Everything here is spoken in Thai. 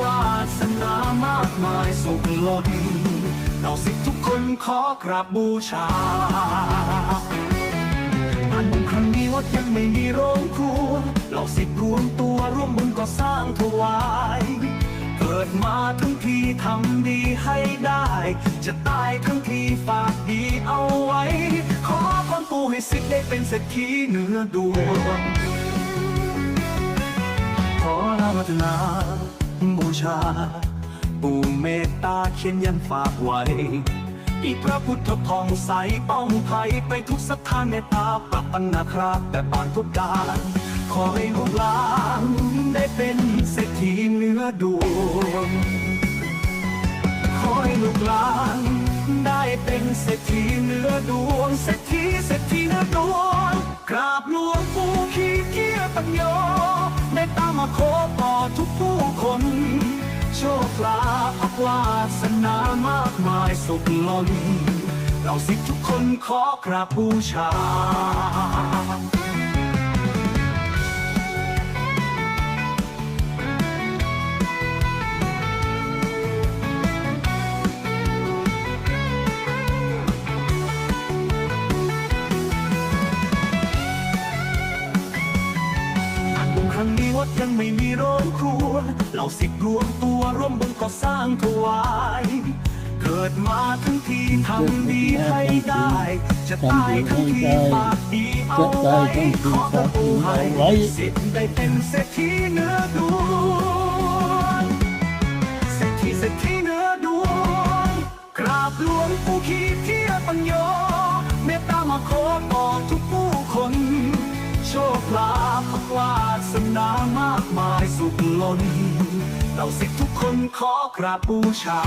วาสนามากมายสุขล้นเราสิทธิ์ทุกคนขอกราบบูชาอันบุญครั้งนี้วัดยังไม่มีโรงครัวเราสิทธิ์รวมตัวร่วมบุญก็สร้างถวายเกิดมาทั้งทีทำดีให้ได้ จะตายทั้งทีฝากดีเอาไว้ ขอพรปู่ให้สิทธิ์ได้เป็นเศรษฐีเหนือดวงขออารัตนา บูชา ปู่เมตตาเขียนยันฝากไว้ อีพระพุทธพองใสป้องภัยไปทุกสถานเมตตาปรับปันนาครับแต่ปานทุกการ ขอให้ลูกหลานได้เป็นเศรษฐีเนื้อดวง ขอให้ลูกหลานได้เป็นเศรษฐีเนื้อดวง เศรษฐีเศรษฐีเนื้อดวง กราบหลวงปู่ขี้เกียจปัญโยได้ตามมาขอต่อ ทุกผู้คน โชคลาภวาสนามากมายสุขล้นเราสิทธุทุกคนขอกราบบูชา บุญครั้งนี้วัดยังไม่มีโรงครัวเราสิทธิรวมตัวร่วมบุญก็สร้างถวายเกิดมาทั้งทีทำดีให้ได้ จะตายทั้งทีปากดีเอาไว้ขอพระปู่ให้สิทธิ์ได้เป็นเศรษฐีเหนือดวงเศรษฐีเศรษฐีเหนือดวงกราบหลวงปู่ขีเทียปัญโยเมตตามาขอต่อทุกผู้คน โชคลาภวาสนามากมายสุขล้นเราสิทธิ์ทุกคนขอกราบบูชา